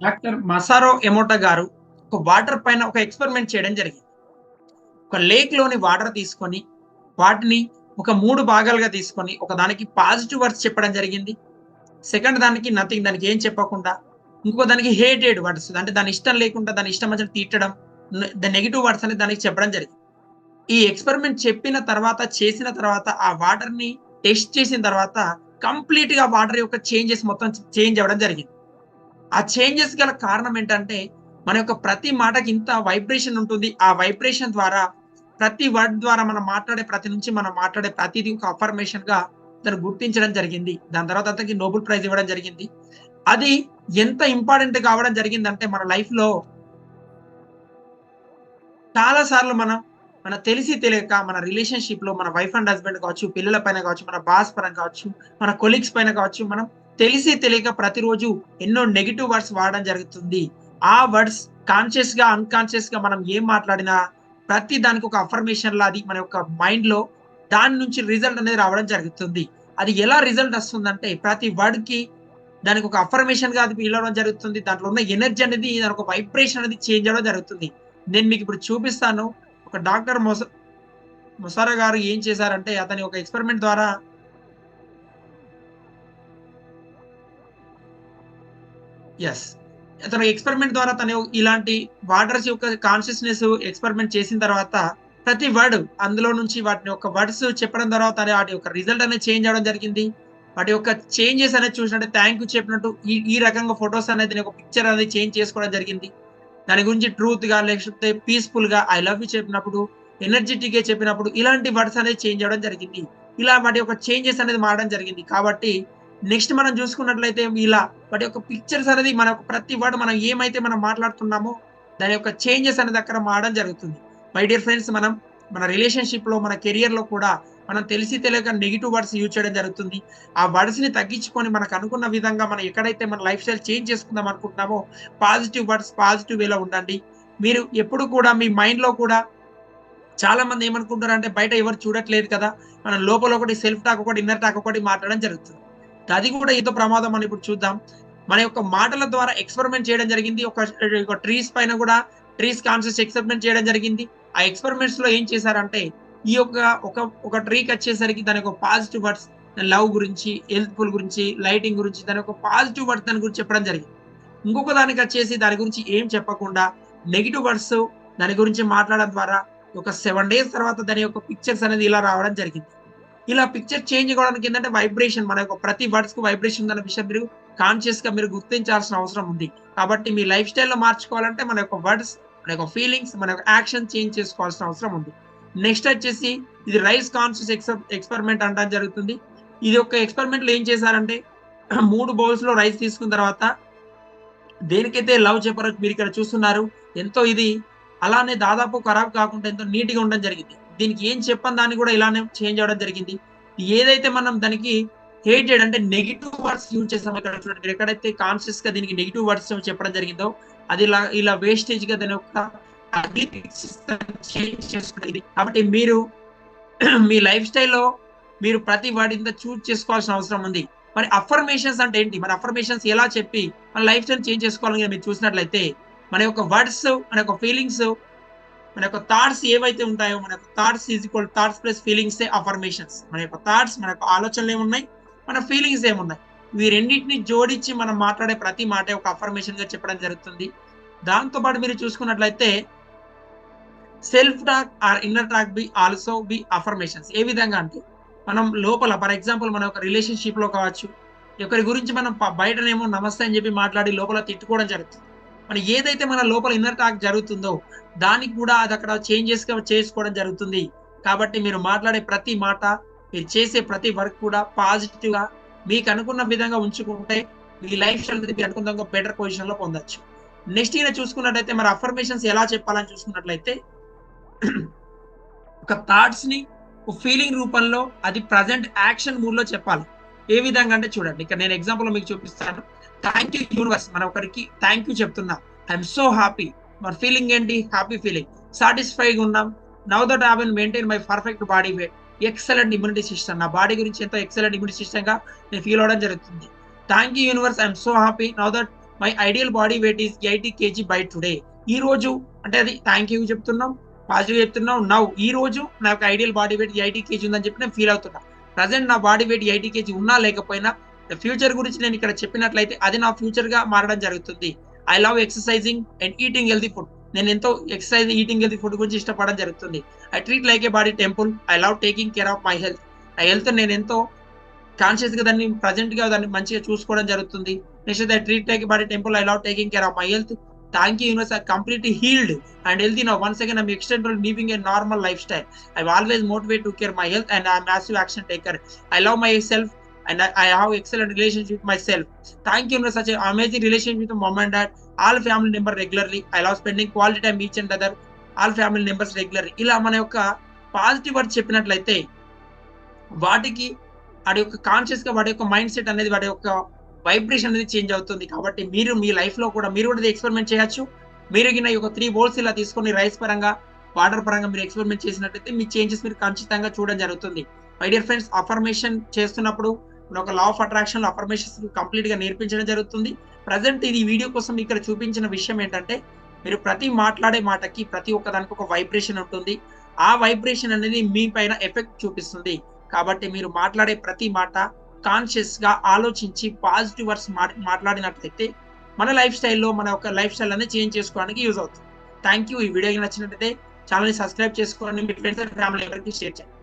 Doctor మసారో ఎమోటా గారు ఒక water పైన ఒక ఎక్స్పెరిమెంట్ చేయడం జరిగింది. ఒక లేక్లోని వాటర్ తీసుకొని వాటిని ఒక మూడు భాగాలుగా తీసుకొని ఒక దానికి పాజిటివ్ వర్డ్స్ చెప్పడం జరిగింది. సెకండ్ దానికి నథింగ్ దానికి ఏం చెప్పకుండా ఇంకో దానికి హేటెడ్ వర్డ్స్ అంటే దాని ఇష్టం లేకుండా దాని ఇష్టం వచ్చిన తీర్చడం ద నెగిటివ్ వర్డ్స్ అనేది దానికి చెప్పడం జరిగింది. ఈ ఎక్స్పెరిమెంట్ చెప్పిన తర్వాత చేసిన తర్వాత ఆ వాటర్ని టెస్ట్ చేసిన తర్వాత కంప్లీట్గా వాటర్ యొక్క చేంజెస్ మొత్తం చేంజ్ అవ్వడం జరిగింది. ఆ చేంజెస్ గల కారణం ఏంటంటే మన యొక్క ప్రతి మాటకి ఇంత వైబ్రేషన్ ఉంటుంది. ఆ వైబ్రేషన్ ద్వారా ప్రతి వర్డ్ ద్వారా మనం మాట్లాడే ప్రతి నుంచి మనం మాట్లాడే ప్రతిదీ ఒక అఫర్మేషన్గా దాన్ని గుర్తించడం జరిగింది. దాని తర్వాత అతనికి నోబెల్ ప్రైజ్ ఇవ్వడం జరిగింది. అది ఎంత ఇంపార్టెంట్ కావడం జరిగిందంటే మన లైఫ్లో చాలా సార్లు మనం మన తెలిసి తెలియక మన రిలేషన్షిప్లో మన వైఫ్ అండ్ హస్బెండ్ కావచ్చు పిల్లల పైన కావచ్చు మన బాస్ పైన కావచ్చు మన కొలీగ్స్ పైన కావచ్చు మనం తెలిసి తెలియక ప్రతిరోజు ఎన్నో నెగిటివ్ వర్డ్స్ వాడడం జరుగుతుంది. ఆ వర్డ్స్ కాన్షియస్గా అన్కాన్షియస్గా మనం ఏం మాట్లాడినా ప్రతి దానికి ఒక అఫర్మేషన్ లా అది మన యొక్క మైండ్లో దాని నుంచి రిజల్ట్ అనేది రావడం జరుగుతుంది. అది ఎలా రిజల్ట్ వస్తుందంటే ప్రతి వర్డ్కి దానికి ఒక అఫర్మేషన్గా అది పిలవడం జరుగుతుంది. దాంట్లో ఉన్న ఎనర్జీ అనేది దాని ఒక వైబ్రేషన్ అనేది చేంజ్ అవ్వడం జరుగుతుంది. నేను మీకు ఇప్పుడు చూపిస్తాను. ఒక డాక్టర్ మొస మొసారా గారు ఏం చేశారంటే అతని ఒక ఎక్స్పెరిమెంట్ ద్వారా ఎస్ అతను ఎక్స్పెరిమెంట్ ద్వారా తను ఇలాంటి వాటర్స్ యొక్క కాన్షియస్నెస్ ఎక్స్పెరిమెంట్ చేసిన తర్వాత ప్రతి వర్డ్ అందులో నుంచి వాటిని యొక్క వర్డ్స్ చెప్పడం ద్వారా తన వాటి యొక్క రిజల్ట్ అనేది చేంజ్ అవడం జరిగింది. వాటి యొక్క చేంజెస్ అనేది చూసినట్టు థ్యాంక్ యూ చెప్పినట్టు ఈ ఈ రకంగా ఫొటోస్ అనేది ఒక పిక్చర్ అనేది చేంజ్ చేసుకోవడం జరిగింది. దాని గురించి ట్రూత్గా లేకపోతే పీస్ఫుల్గా ఐ లవ్ యూ చెప్పినప్పుడు ఎనర్జెటిక్గా చెప్పినప్పుడు ఇలాంటి వర్డ్స్ అనేది చేంజ్ అవ్వడం జరిగింది. ఇలా వాటి యొక్క చేంజెస్ అనేది మారడం జరిగింది. కాబట్టి నెక్స్ట్ మనం చూసుకున్నట్లయితే ఇలా వాటి యొక్క పిక్చర్స్ అనేది మన ప్రతి వర్డ్ మనం ఏమైతే మనం మాట్లాడుతున్నామో దాని యొక్క చేంజెస్ అనేది అక్కడ మారడం జరుగుతుంది. మై డియర్ ఫ్రెండ్స్ మనం మన రిలేషన్షిప్లో మన కెరియర్లో కూడా మనం తెలిసి తెలియక నెగిటివ్ వర్డ్స్ యూజ్ చేయడం జరుగుతుంది. ఆ వర్డ్స్ని తగ్గించుకొని మనకు అనుకున్న విధంగా మనం ఎక్కడైతే మన లైఫ్ స్టైల్ చేంజ్ చేసుకుందాం అనుకుంటున్నామో పాజిటివ్ వర్డ్స్ పాజిటివ్ వేలో ఉండండి. మీరు ఎప్పుడు కూడా మీ మైండ్లో కూడా చాలా మంది ఏమనుకుంటారు అంటే బయట ఎవరు చూడట్లేదు కదా? మనం లోపల ఒకటి సెల్ఫ్ టాక్ ఒకటి ఇన్నర్ టాక్ ఒకటి మాట్లాడడం జరుగుతుంది. అది కూడా ఎంతో ప్రమాదం అని ఇప్పుడు చూద్దాం. మన యొక్క మాటల ద్వారా ఎక్స్పెరిమెంట్ చేయడం జరిగింది. ఒక ట్రీస్ పైన కూడా ట్రీస్ కాన్సెప్ట్ ఎక్స్పెరిమెంట్ చేయడం జరిగింది. ఆ ఎక్స్పెరిమెంట్స్లో ఏం చేశారంటే ఈ యొక్క ఒక ఒక ట్రీకి వచ్చేసరికి దాని యొక్క పాజిటివ్ వర్డ్స్ లవ్ గురించి హెల్త్ఫుల్ గురించి లైటింగ్ గురించి దాని యొక్క పాజిటివ్ వర్డ్స్ దాని గురించి చెప్పడం జరిగింది. ఇంకొక దానికి వచ్చేసి దాని గురించి ఏం చెప్పకుండా నెగిటివ్ వర్డ్స్ దాని గురించి మాట్లాడడం ద్వారా ఒక సెవెన్ డేస్ తర్వాత దాని యొక్క పిక్చర్స్ అనేది ఇలా రావడం జరిగింది. ఇలా పిక్చర్ చేంజ్ కావడానికి ఏంటంటే వైబ్రేషన్ మన యొక్క ప్రతి వర్డ్స్కు వైబ్రేషన్ ఉందన్న విషయం మీరు కాన్షియస్గా మీరు గుర్తించాల్సిన అవసరం ఉంది. కాబట్టి మీ లైఫ్ స్టైల్లో మార్చుకోవాలంటే మన యొక్క వర్డ్స్ మన యొక్క ఫీలింగ్స్ మన యొక్క యాక్షన్ చేంజ్ చేసుకోవాల్సిన అవసరం ఉంది. నెక్స్ట్ వచ్చేసి ఇది రైస్ కాన్షియస్ ఎక్స్పెరిమెంట్ అనడం జరుగుతుంది. ఇది ఒక ఎక్స్పెరిమెంట్లో ఏం చేశారంటే మూడు బౌల్స్లో రైస్ తీసుకున్న తర్వాత దేనికైతే లవ్ చెప్పారో మీరు ఇక్కడ చూస్తున్నారు. ఎంతో ఇది అలానే దాదాపు ఖరాబ్ కాకుండా ఎంతో నీట్గా ఉండడం జరిగింది. దీనికి ఏం చెప్పని దాన్ని కూడా ఇలానే చేంజ్ అవ్వడం జరిగింది. ఏదైతే మనం దానికి హేటెడ్ అంటే నెగిటివ్ వర్డ్స్ యూజ్ చేస్తాం ఇక్కడ చూడండి ఎక్కడైతే కాన్షియస్గా దీనికి నెగిటివ్ వర్డ్స్ చెప్పడం జరిగిందో అది ఇలా ఇలా వేస్టేజ్గా దాని యొక్క చేంజ్ చేసుకునేది. కాబట్టి మీరు మీ లైఫ్ స్టైల్లో మీరు ప్రతి వాడి ఇంత చూజ్ చేసుకోవాల్సిన అవసరం ఉంది. మరి అఫర్మేషన్స్ అంటే ఏంటి? మరి అఫర్మేషన్స్ ఎలా చెప్పి మన లైఫ్ స్టైల్ చేంజ్ చేసుకోవాలని మీరు చూసినట్లయితే మన యొక్క వర్డ్స్ మన యొక్క ఫీలింగ్స్ మన యొక్క థాట్స్ ఏవైతే ఉంటాయో మన యొక్క thoughts is equal thoughts plus feelings affirmations మన యొక్క థాట్స్ మన యొక్క ఆలోచనలు ఏమున్నాయి? మన ఫీలింగ్స్ ఏమున్నాయి? ఇవి రెండింటిని జోడించి మనం మాట్లాడే ప్రతి మాట ఒక అఫర్మేషన్గా చెప్పడం జరుగుతుంది. దాంతో పాటు మీరు చూసుకున్నట్లయితే self talk or inner talk be also be affirmations ఏ విధంగా అంటే మనం లోపల ఫర్ ఎగ్జాంపుల్ మన ఒక రిలేషన్షిప్లో కావచ్చు ఒకరి గురించి మనం బయటనేమో నమస్తే అని చెప్పి మాట్లాడి లోపల తిట్టుకోవడం జరుగుతుంది. మన ఏదైతే మన లోపల ఇన్నర్ టాక్ జరుగుతుందో దానికి కూడా అది అక్కడ చేంజెస్ చేసుకోవడం జరుగుతుంది. కాబట్టి మీరు మాట్లాడే ప్రతి మాట మీరు చేసే ప్రతి వర్క్ కూడా పాజిటివ్గా మీకు అనుకున్న విధంగా ఉంచుకుంటే మీ లైఫ్ స్టైల్ మీరు అనుకున్న బెటర్ పొజిషన్లో పొందొచ్చు. నెక్స్ట్ ఈయన చూసుకున్నట్లయితే మరి అఫర్మేషన్స్ ఎలా చెప్పాలని చూసుకున్నట్లయితే ఒక థాట్స్ని ఒక ఫీలింగ్ రూపంలో అది ప్రజెంట్ యాక్షన్ మూడ్లో చెప్పాలి. ఏ విధంగా అంటే చూడండి. ఇక్కడ నేను ఎగ్జాంపుల్ మీకు చూపిస్తాను. థ్యాంక్ యూ యూనివర్స్ మన ఒకరికి థ్యాంక్ యూ చెప్తున్నా. ఐఎమ్ సో హ్యాపీ మన ఫీలింగ్ ఏంటి? హ్యాపీ ఫీలింగ్ సాటిస్ఫైగా ఉన్నాం. Now that have maintain my perfect body weight excellent immunity system నా బాడీ గురించి ఎంతో ఎక్సలెంట్ ఇమ్యూనిటీ సిస్టమ్గా నేను ఫీల్ అవడం జరుగుతుంది. Thank you universe I'm so happy now that my ideal body weight is eighty KG by today ఈ రోజు అంటే అది థ్యాంక్ యూ చెప్తున్నాం. పాజిటివ్ చెప్తున్నాం. నౌ ఈ రోజు నా యొక్క ideal body weight eighty KG ఉందని చెప్పి నేను ఫీల్ అవుతున్నా. ప్రజెంట్ నా బాడీ వెయిట్ ఎయిటీ కేజీ ఉన్నా లేకపోయినా ఫ్యూచర్ గురించి నేను ఇక్కడ చెప్పినట్లయితే అది నా ఫ్యూచర్గా మారడం జరుగుతుంది. I love exercising and eating healthy food నేను ఎంతో ఎక్సర్సైజ్ ఈటింగ్ హెల్తీ ఫుడ్ గురించి ఇష్టపడడం జరుగుతుంది. I treat like a body temple I love taking care of my health నా హెల్త్ నేను ఎంతో కాన్షియస్గా దాన్ని ప్రజెంట్గా దాన్ని మంచిగా చూసుకోవడం జరుగుతుంది. Next I treat like body temple I love taking care of my health thank you universe I complete healed and healthy no once again I'm extend living a normal lifestyle I always motivate to care my health and I massive action taker I love myself and I, I have excellent relationship with myself. Thank you for such an amazing relationship with mom and dad, all family member regularly. I love spending quality time each and other, all family members regularly. ఇలా మన యొక్క positive word చెప్పినట్లయితే వాటికి వాడి యొక్క కాన్షియస్గా వాడి యొక్క మైండ్ సెట్ అనేది వాడి యొక్క వైబ్రేషన్ అనేది చేంజ్ అవుతుంది. కాబట్టి మీరు మీ లైఫ్లో కూడా మీరు కూడా ఎక్స్పెరిమెంట్ చేయొచ్చు. మీరు గిన ఈ యొక్క త్రీ బోల్స్ ఇలా తీసుకొని రైస్ పరంగా వాటర్ పరంగా మీరు ఎక్స్పెరిమెంట్ చేసినట్లయితే మీ చేంజెస్ మీరు ఖచ్చితంగా చూడడం జరుగుతుంది. మై డియర్ ఫ్రెండ్స్ అఫర్మేషన్ చేస్తున్నప్పుడు ఒక లా ఆఫ్ అట్రాక్షన్ అఫర్మేషన్స్ కంప్లీట్గా నేర్పించడం జరుగుతుంది. ప్రజెంట్ ఇది వీడియో కోసం ఇక్కడ చూపించిన విషయం ఏంటంటే మీరు ప్రతి మాట్లాడే మాటకి ప్రతి ఒక్క దానికి ఒక వైబ్రేషన్ ఉంటుంది. ఆ వైబ్రేషన్ అనేది మీ పైన ఎఫెక్ట్ చూపిస్తుంది. కాబట్టి మీరు మాట్లాడే ప్రతి మాట కాన్షియస్గా ఆలోచించి పాజిటివ్ వర్డ్స్ మాట్లాడినట్లయితే మన లైఫ్ స్టైల్లో మన యొక్క లైఫ్ స్టైల్ అనేది చేంజ్ చేసుకోవడానికి యూజ్ అవుతుంది. థ్యాంక్ యూ ఈ వీడియో నచ్చినట్లయితే ఛానల్ని సబ్స్క్రైబ్ చేసుకోండి. మీ ఫ్రెండ్స్ అండ్ ఫ్యామిలీ ఎవరికి షేర్ చేయండి.